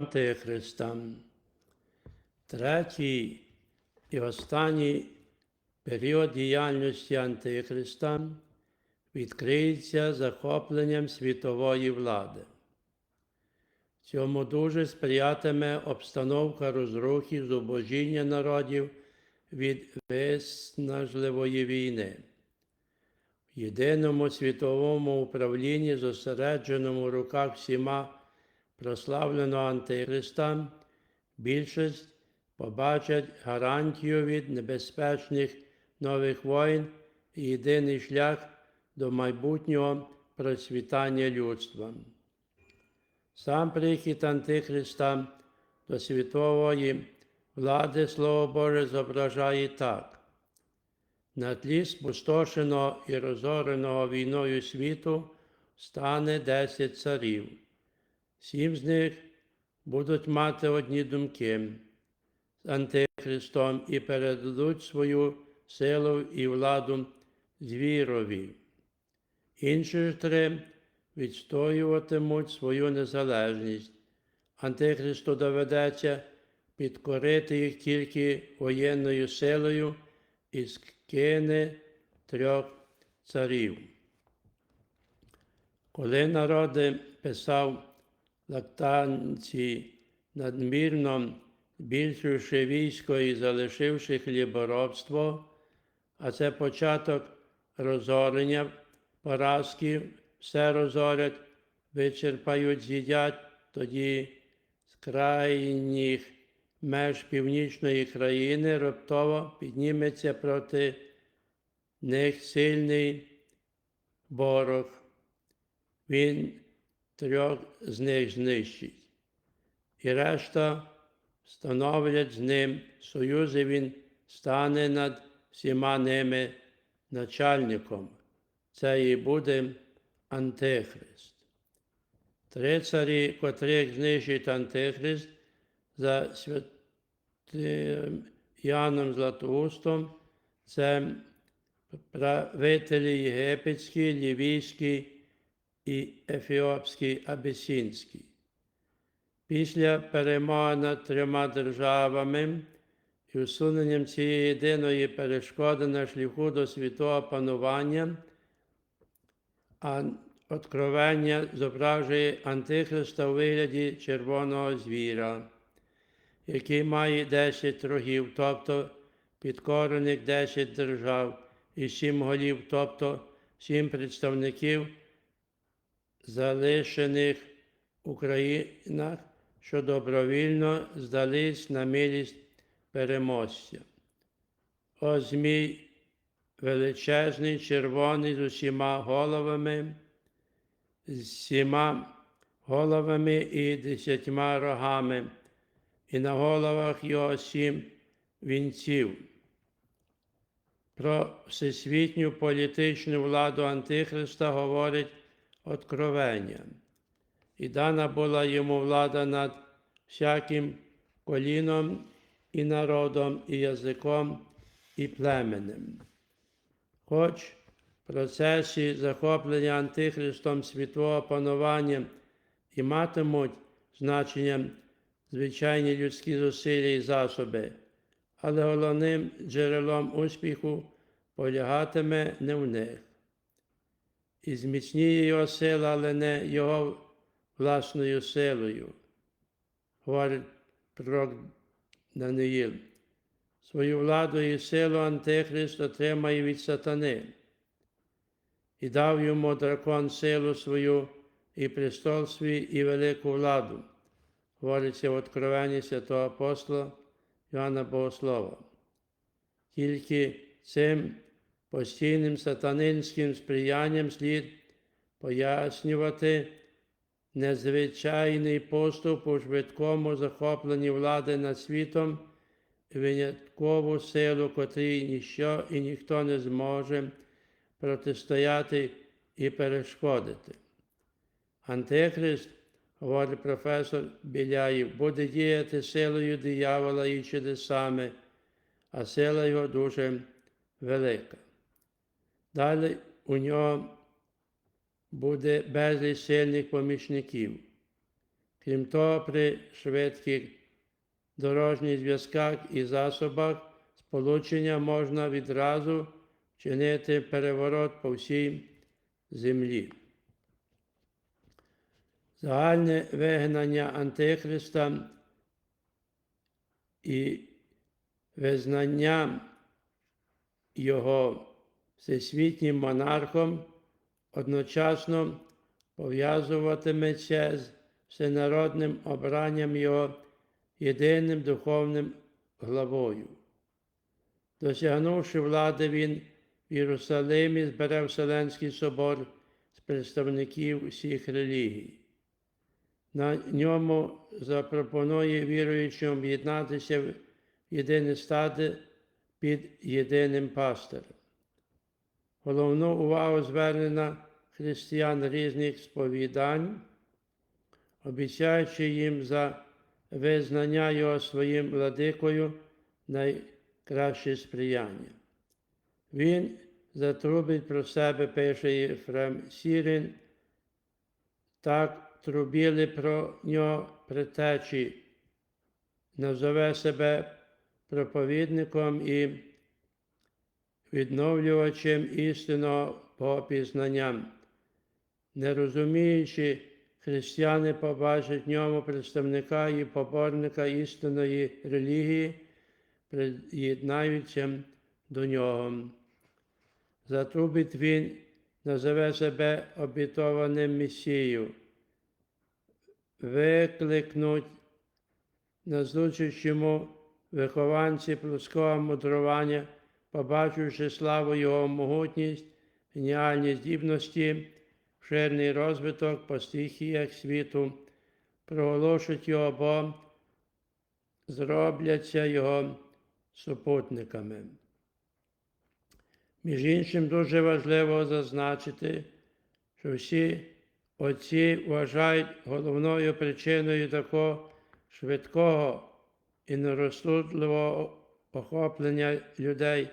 Антихриста. Третій і останній період діяльності Антихриста відкриється захопленням світової влади. Цьому дуже сприятиме обстановка розрухи зубожіння народів від виснажливої війни. В єдиному світовому управлінні, зосередженому в руках всіма прославленого Антихриста, більшість побачать гарантію від небезпечних нових воїн і єдиний шлях до майбутнього процвітання людства. Сам прихід Антихриста до світової влади Слово Боже зображає так. На тлі спустошеного і розореного війною світу стане десять царів. Сім з них будуть мати одні думки з Антихристом і передадуть свою силу і владу звірові. Інші ж три відстоюватимуть свою незалежність. Антихристу доведеться підкорити їх тільки воєнною силою і скине трьох царів. Коли народи писав лактанці, надмірно збільшивши військо і залишивши хліборобство, а це початок розорення, поразки, все розорять, вичерпають, з'їдять, тоді з крайніх меж північної країни раптово підніметься проти них сильний ворог. Він трьох з них знищить. І решта встановлять з ним союзи, він стане над всіма ними начальником. Це і буде Антихрист. Три царі, котрих знищить Антихрист за святим Яном Златоустом, це правителі єгипетські, лівійські і ефіопський абісінський. Після перемоги над трьома державами і усуненням цієї єдиної перешкоди на шляху до світового панування, а откровення зображує Антихриста у вигляді червоного звіра, який має 10 рогів, тобто підкорених 10 держав, і сім голів, тобто сім представників залишених Українах, що добровільно здались на милість переможця. О Змій величезний, червоний з усіма головами, з всіма головами і десятьма рогами, і на головах його сім вінців. Про всесвітню політичну владу Антихриста говорить откровення. І дана була йому влада над всяким коліном і народом, і язиком, і племенем. Хоч в процесі захоплення Антихристом світового панування і матимуть значення звичайні людські зусилля і засоби, але головним джерелом успіху полягатиме не в них і зміцніє його сила, але не його власною силою. Говорить пророк Даниїл. Свою владу і силу Антихрист отримає від сатани. І дав йому дракон силу свою і престол свій, і велику владу, говориться в откровенні святого апостола Йоанна Богослова. Тільки цим постійним сатанинським сприянням слід пояснювати незвичайний поступ у швидкому захопленні влади над світом виняткову силу, котрій ніщо і ніхто не зможе протистояти і перешкодити. Антихрист, говорить професор Біляєв, буде діяти силою диявола і чудесами, а сила його дуже велика. Далі у нього буде безліч сильних помічників. Крім того, при швидких дорожніх зв'язках і засобах сполучення можна відразу чинити переворот по всій землі. Загальне вигнання Антихриста і визнання його всесвітнім монархом одночасно пов'язуватиметься з всенародним обранням його єдиним духовним главою. Досягнувши влади, він в Єрусалимі збере Вселенський собор з представників усіх релігій. На ньому запропонує віруючим об'єднатися в єдине стади під єдиним пастирем. Головну увагу звернена християн різних сповідань, обіцяючи їм за визнання його своїм владикою найкраще сприяння. Він затрубить про себе, пише Єфрем Сірин, так трубіли про нього притечі, назове себе проповідником і відновлювачем істинного попізнання. Не розуміючи, християни побачать в ньому представника і поборника істинної релігії, приєднаються до нього. Затрубить він, назове себе обітованим Месією, викликнуть назустрічому вихованці плоского мудрування, побачивши славу Його могутність, геніальні здібності, ширний розвиток по стихіях світу, проголошують його, бо зробляться його супутниками. Між іншим, дуже важливо зазначити, що всі отці вважають головною причиною такого швидкого і нерозсудливого охоплення людей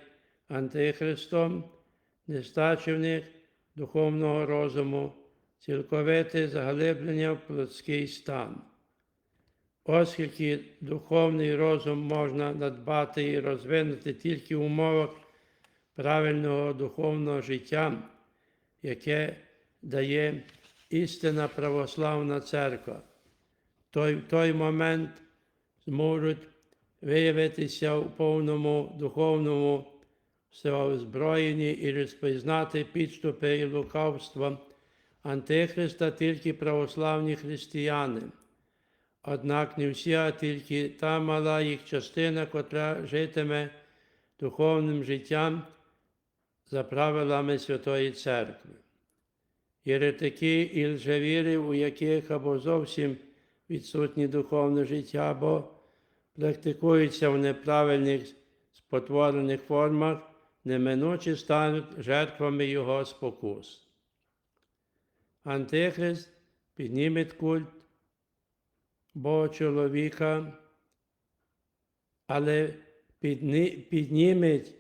Антихристом, нестачі в них духовного розуму, цілковите заглиблення в плотський стан. Оскільки духовний розум можна надбати і розвинути тільки в умовах правильного духовного життя, яке дає істинна православна церква, той, в той момент зможуть виявитися у повному духовному всеозброєнні і розпізнати підступи і лукавства Антихриста тільки православні християни. Однак не всі, а тільки та мала їх частина, котра житиме духовним життям за правилами Святої Церкви. Єретики і лжевіри, у яких або зовсім відсутнє духовне життя, або практикуються в неправильних спотворених формах, неминуче стануть жертвами його спокус. Антихрист підніме культ Бога чоловіка, але підні, підніметь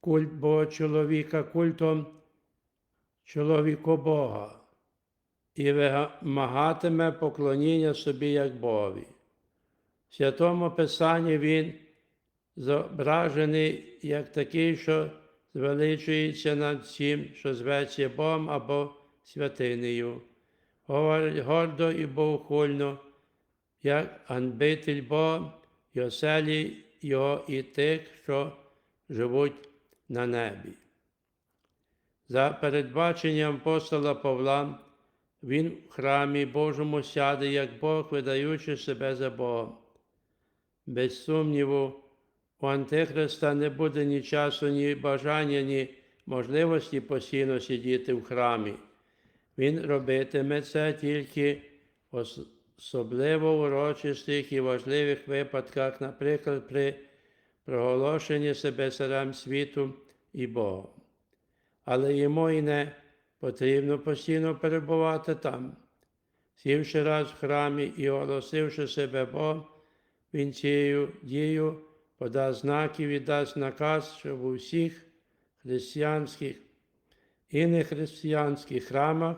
культ Бога чоловіка культом чоловіко Бога і вимагатиме поклоніння собі як Богові. Святому Писанні він зображений як такий, що звеличується над всім, що зветься Богом або святинею, говорить гордо і богохульно, як анбитель Бога і оселі його і тих, що живуть на небі. За передбаченням апостола Павла, він в храмі Божому сяде, як Бог, видаючи себе за Бога. Без сумніву, у Антихриста не буде ні часу, ні бажання, ні можливості постійно сидіти в храмі. Він робитиме це тільки особливо в урочистих і важливих випадках, наприклад, при проголошенні себе царем світу і Богом. Але йому і не потрібно постійно перебувати там. Сівши раз в храмі і оголосивши себе Богом, він цією дією подасть знаки, віддасть наказ, щоб у всіх християнських і нехристиянських храмах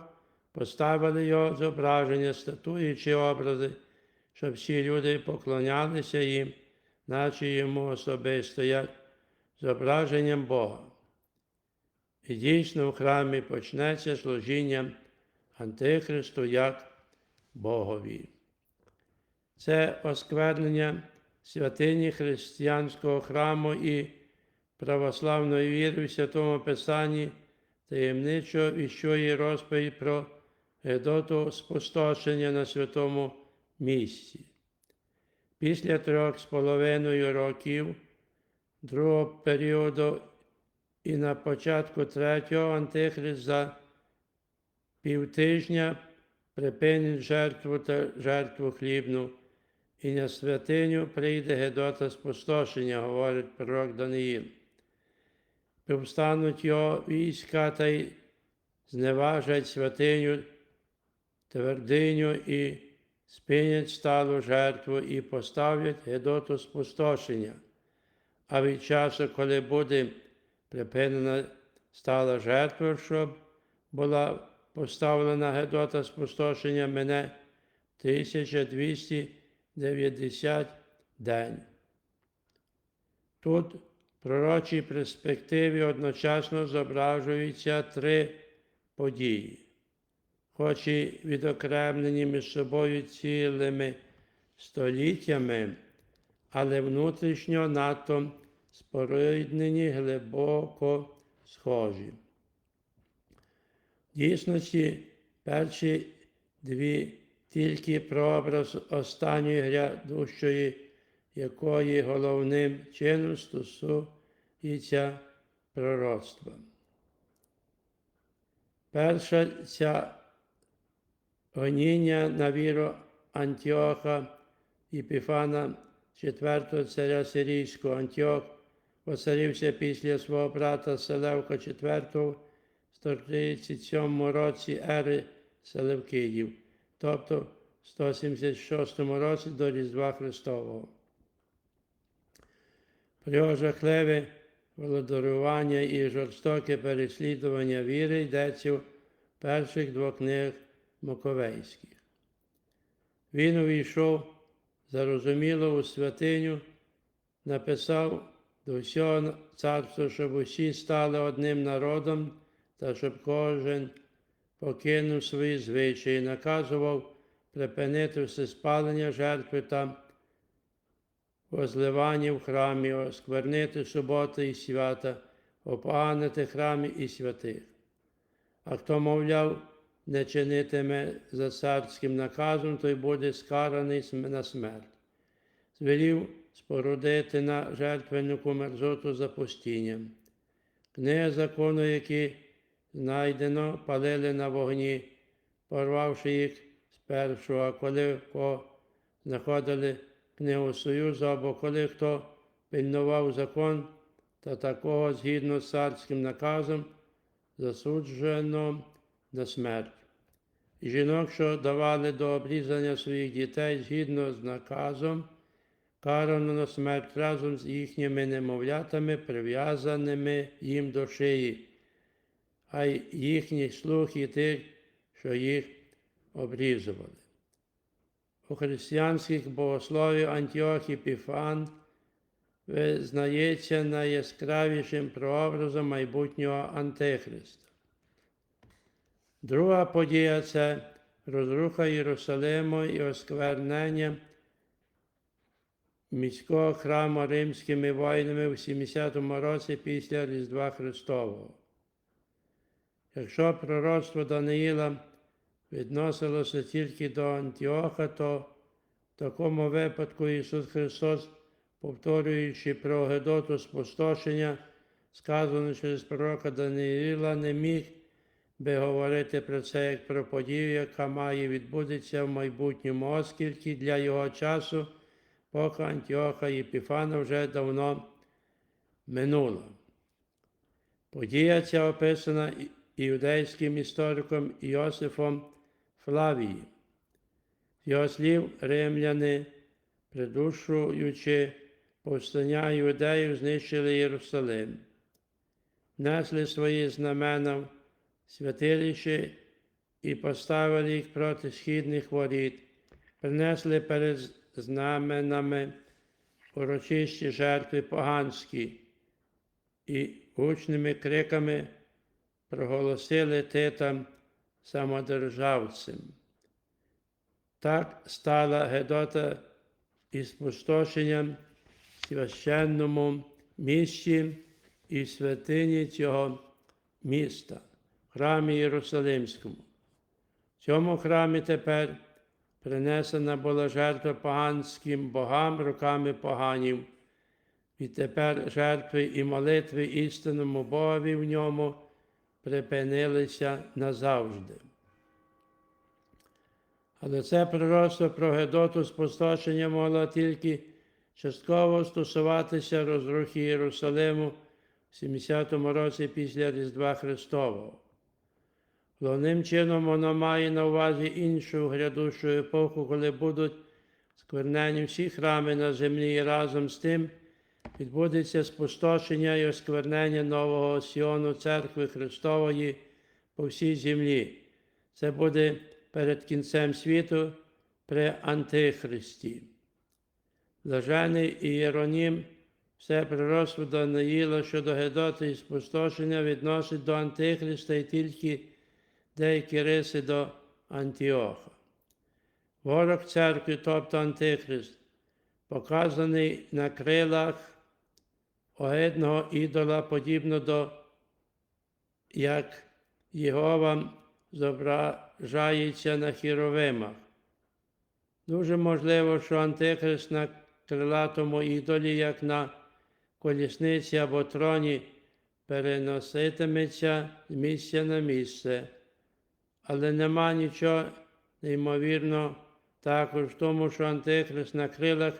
поставили його зображення, статуї чи образи, щоб всі люди поклонялися їм, наче йому особисто, як зображенням Бога. І дійсно в храмі почнеться служіння Антихристу як Богові. Це осквернення святині християнського храму і православної віри в Святому Писанні таємничо віщує розповідь про Гедоту спустошення на святому місці. Після трьох з половиною років другого періоду і на початку третього Антихрист за півтижня припинить жертву та жертву хлібну, і на святиню прийде Гедота спустошення, говорить пророк Даниїл. Повстануть його війська та й зневажать святиню, твердиню і спинять сталу жертву і поставлять Гедоту спустошення. А від часу, коли буде припинена стала жертва, щоб була поставлена Гедота спустошення, мене 1290 день. Тут в пророчій перспективі одночасно зображуються три події, хоч і відокремлені між собою цілими століттями, але внутрішньо надто споріднені глибоко схожі. В дійсності перші дві тільки прообраз останньої грядущої, якої головним чином стосується пророцтва. Перша ця гоніння на віру Антіоха Іпіфана, четвертого царя Сирійського Антіох, оцарився після свого брата Селевка IV в 137 році ери Селевкидів, тобто в 176 році до Різдва Христового. Про жахливе володарування і жорстоке переслідування віри йдеться в перших двох книг Маковейських. Він увійшов зарозуміло у святиню, написав до всього царства, щоб усі стали одним народом та щоб кожен покинув свої звичаї, наказував припинити все спалення жертви та возливання в храмі, осквернити суботи і свята, опоганити храмі і святих. А хто, мовляв, не чинитиме за царським наказом, той буде скараний на смерть. Звелів спорудити на жертвеннику мерзоту запустінням. Книги закону, які знайдено, палили на вогні, порвавши їх спершу, а коли кого знаходили книгу Союзу, або коли хто пильнував закон, то такого згідно з царським наказом засуджено на смерть. Жінок, що давали до обрізання своїх дітей згідно з наказом, карано на смерть разом з їхніми немовлятами, прив'язаними їм до шиї, а й їхніх слух і тих, що їх обрізували. У християнських богословів Антіох Епіфан визнається найяскравішим прообразом майбутнього Антихриста. Друга подія це розруха Єрусалиму і осквернення міського храму римськими воїнами в 70-му році після Різдва Христового. Якщо пророцтво Даниїла відносилося тільки до Антіоха, то в такому випадку Ісус Христос, повторюючи про Гедоту спустошення, сказано через пророка Даниїла, не міг би говорити про це як про подію, яка має відбутися в майбутньому, оскільки для його часу поки Антіоха Єпіфана вже давно минула. Подія ця описана іудейським істориком Іосифом Флавії. Його слів римляни, придушуючи повстання іудеїв, знищили Єрусалим, несли свої знамена в святилище і поставили їх проти східних воріт, принесли перед знаменами урочисті жертви поганські і гучними криками проголосили титам самодержавцем. Так стала Гедота і спустошенням в священному місті і святині цього міста, храмі Єрусалимському. В цьому храмі тепер принесена була жертва поганським богам руками поганів, і тепер жертви і молитви істинному Богові в ньому припинилися назавжди. Але це пророцтво про Гедоту спустошення могло тільки частково стосуватися розрухи Єрусалиму в 70-му році після Різдва Христового. Головним чином воно має на увазі іншу грядущу епоху, коли будуть сквернені всі храми на землі і разом з тим відбудеться спустошення і осквернення нового Сіону Церкви Христової по всій землі. Це буде перед кінцем світу при Антихристі. Блажений Ієронім все пророцтво Даниїла щодо Гедоти і спустошення відносить до Антихриста і тільки деякі риси до Антіоха. Ворог церкви, тобто Антихрист, показаний на крилах огидного ідола, подібно до як Єгова зображається на хіровимах. Дуже можливо, що Антихрист на крилатому ідолі, як на колісниці або троні, переноситиметься з місця на місце, але нема нічого неймовірно також в тому, що Антихрист на крилах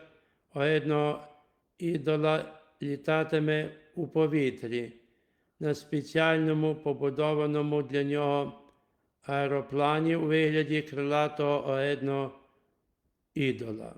огидного ідола літатиме у повітрі на спеціальному побудованому для нього аероплані у вигляді крилатого огидного ідола.